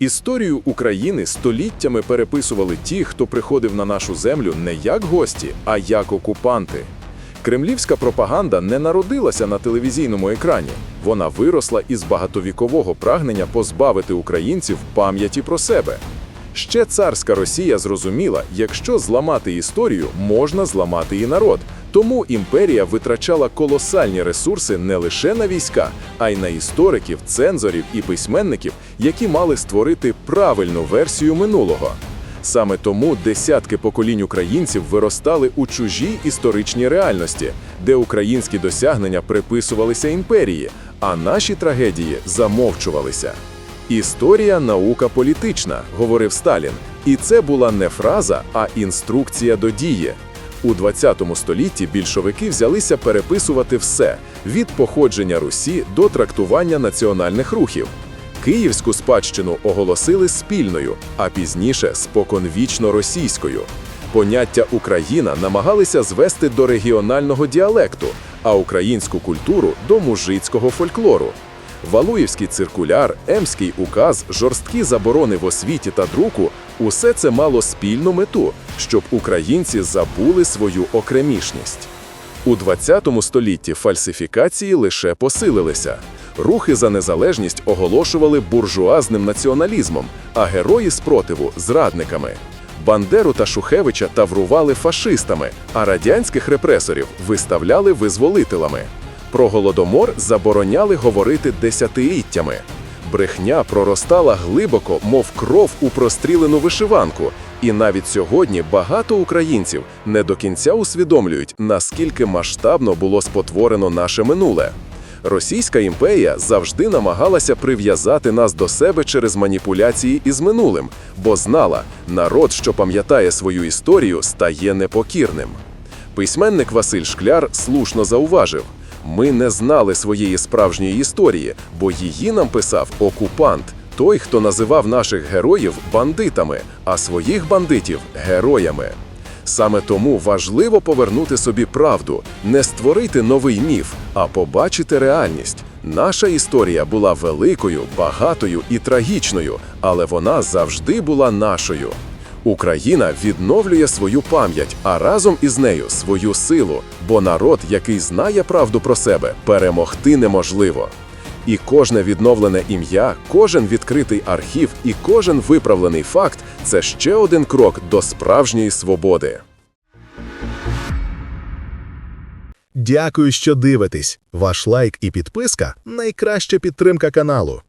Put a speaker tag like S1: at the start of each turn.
S1: Історію України століттями переписували ті, хто приходив на нашу землю не як гості, а як окупанти. Кремлівська пропаганда не народилася на телевізійному екрані. Вона виросла із багатовікового прагнення позбавити українців пам'яті про себе. Ще царська Росія зрозуміла, якщо зламати історію, можна зламати і народ. Тому імперія витрачала колосальні ресурси не лише на війська, а й на істориків, цензорів і письменників, які мали створити правильну версію минулого. Саме тому десятки поколінь українців виростали у чужій історичній реальності, де українські досягнення приписувалися імперії, а наші трагедії замовчувалися. Історія наука політична, говорив Сталін. І це була не фраза, а інструкція до дії. У 20 столітті більшовики взялися переписувати все від походження Русі до трактування національних рухів. Київську спадщину оголосили спільною, а пізніше споконвічно російською. Поняття Україна намагалися звести до регіонального діалекту, а українську культуру до мужицького фольклору. Валуївський циркуляр, Емський указ, жорсткі заборони в освіті та друку усе це мало спільну мету, щоб українці забули свою окремішність. У 20 столітті фальсифікації лише посилилися. Рухи за незалежність оголошували буржуазним націоналізмом, а герої спротиву зрадниками. Бандеру та Шухевича таврували фашистами, а радянських репресорів виставляли визволителами. Про голодомор забороняли говорити десятиліттями. Брехня проростала глибоко, мов кров у прострілену вишиванку. І навіть сьогодні багато українців не до кінця усвідомлюють, наскільки масштабно було спотворено наше минуле. Російська імперія завжди намагалася прив'язати нас до себе через маніпуляції із минулим, бо знала, народ, що пам'ятає свою історію, стає непокірним. Письменник Василь Шкляр слушно зауважив: ми не знали своєї справжньої історії, бо її нам писав окупант, той, хто називав наших героїв бандитами, а своїх бандитів героями. Саме тому важливо повернути собі правду, не створити новий міф, а побачити реальність. Наша історія була великою, багатою і трагічною, але вона завжди була нашою. Україна відновлює свою пам'ять, а разом із нею свою силу, бо народ, який знає правду про себе, перемогти неможливо. І кожне відновлене ім'я, кожен відкритий архів і кожен виправлений факт це ще один крок до справжньої свободи.
S2: Дякую, що дивитесь. Ваш лайк і підписка найкраща підтримка каналу.